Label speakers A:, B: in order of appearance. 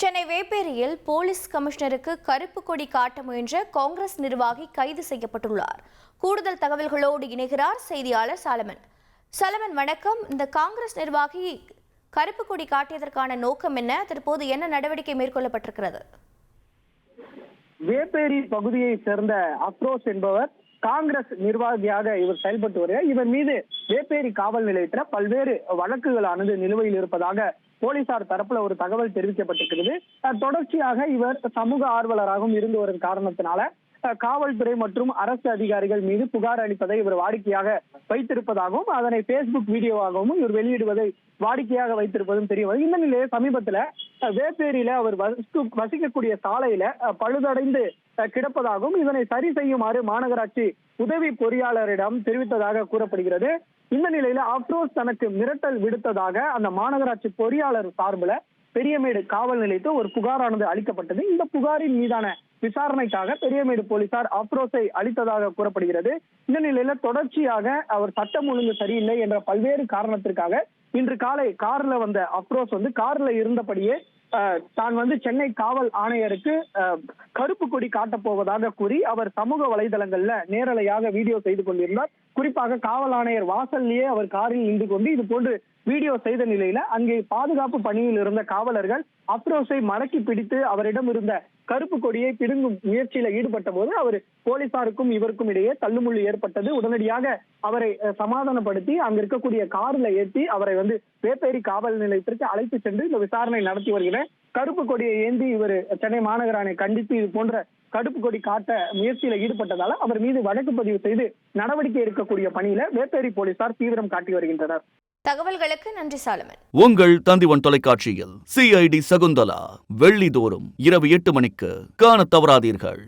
A: Chennai வேப்பேரியில் police கமிஷனருக்கு கருப்பு கொடி காட்ட முயன்ற காங்கிரஸ் நிர்வாகி கைது செய்யப்பட்டுள்ளார். கூடுதல் தகவல்களோடு இணைகிறார் செய்தியாளர் சலமன். சலமன் வணக்கம். இந்த காங்கிரஸ் நிர்வாகி கருப்பு கொடி காட்டியதற்கான நோக்கம் என்ன? தற்போது என்ன நடவடிக்கை மேற்கொள்ளப்பட்டிருக்கிறது?
B: வேப்பேரி பகுதியை சேர்ந்த அக்ரோஸ் என்பவர் காங்கிரஸ் நிர்வாகியாக இவர் செயல்பட்டு வருகிறார். இவர் மீது வேப்பேரி காவல் நிலையத்தில் பல்வேறு வழக்குகளானது நிலுவையில் இருப்பதாக போலீசார் தரப்புல ஒரு தகவல் தெரிவிக்கப்பட்டிருக்கிறது. தொடர்ச்சியாக இவர் சமூக ஆர்வலராகவும் இருந்து வரும் காரணத்தினால காவல்துறை மற்றும் அரசு அதிகாரிகள் மீது புகார் அளிப்பதை இவர் வாடிக்கையாக வைத்திருப்பதாகவும் அதனை பேஸ்புக் வீடியோவாகவும் இவர் வெளியிடுவதை வாடிக்கையாக வைத்திருப்பதும் தெரிய இந்த நிலையை சமீபத்துல வேப்பேரியில அவர் வசிக்கக்கூடிய சாலையில பழுதடைந்து கிடப்பதாகவும் இதனை சரி செய்யுமாறு மாநகராட்சி உதவி பொறியாளரிடம் தெரிவித்ததாக கூறப்படுகிறது. இந்த நிலையில அப்ரோஸ் தனக்கு மிரட்டல் விடுத்ததாக அந்த மாநகராட்சி பொறியாளர் சார்பில் பெரியமேடு காவல் நிலையத்தில் ஒரு புகாரானது அளிக்கப்பட்டது. இந்த புகாரின் மீதான விசாரணைக்காக பெரியமேடு போலீசார் அப்ரோஸை அளித்ததாக கூறப்படுகிறது. இந்த நிலையில தொடர்ச்சியாக அவர் சட்டம் ஒழுங்கு சரியில்லை என்ற பல்வேறு காரணத்திற்காக இன்று காலை கார்ல வந்த அப்ரோஸ் வந்து கார்ல இருந்தபடியே தான் வந்து சென்னை காவல் ஆணையருக்கு கருப்பு கொடி காட்டப் போவதாக கூறி அவர் சமூக வலைதளங்கள்ல நேரலையாக வீடியோ செய்து கொண்டிருந்தார். குறிப்பாக காவல் ஆணையர் வாசல்லையே அவர் காரில் நின்று கொண்டு இது போன்று வீடியோ செய்த நிலையில அங்கே பாதுகாப்பு பணியில் இருந்த காவலர்கள் அப்ரோஸை மடக்கி பிடித்து அவரிடம் இருந்த கருப்பு கொடியை பிடுங்கும் முயற்சியில ஈடுபட்ட போது அவர் போலீசாருக்கும் இவருக்கும் இடையே தள்ளுமுள்ளு ஏற்பட்டது. உடனடியாக அவரை சமாதானப்படுத்தி அங்க இருக்கக்கூடிய கார்ல ஏற்றி அவரை வந்து வேப்பேரி காவல் நிலையத்திற்கு அழைத்து சென்று இந்த விசாரணை நடத்தி வருகிற கருப்பு கொடியை ஏந்தி இவர் சென்னை மாநகராணை கண்டித்து இது போன்ற கருப்பு கொடி காட்ட முயற்சியில ஈடுபட்டதால அவர் மீது வழக்கு பதிவு செய்து நடவடிக்கை எடுக்கக்கூடிய பணியில வேப்பேரி போலீசார் தீவிரம் காட்டி வருகின்றனர்.
A: தகவல்களுக்கு நன்றி சாலமன்.
C: உங்கள் தந்திவன் தொலைக்காட்சியில் சிஐடி சகுந்தலா வெள்ளிதோறும் இரவு எட்டு மணிக்கு காணத் தவறாதீர்கள்.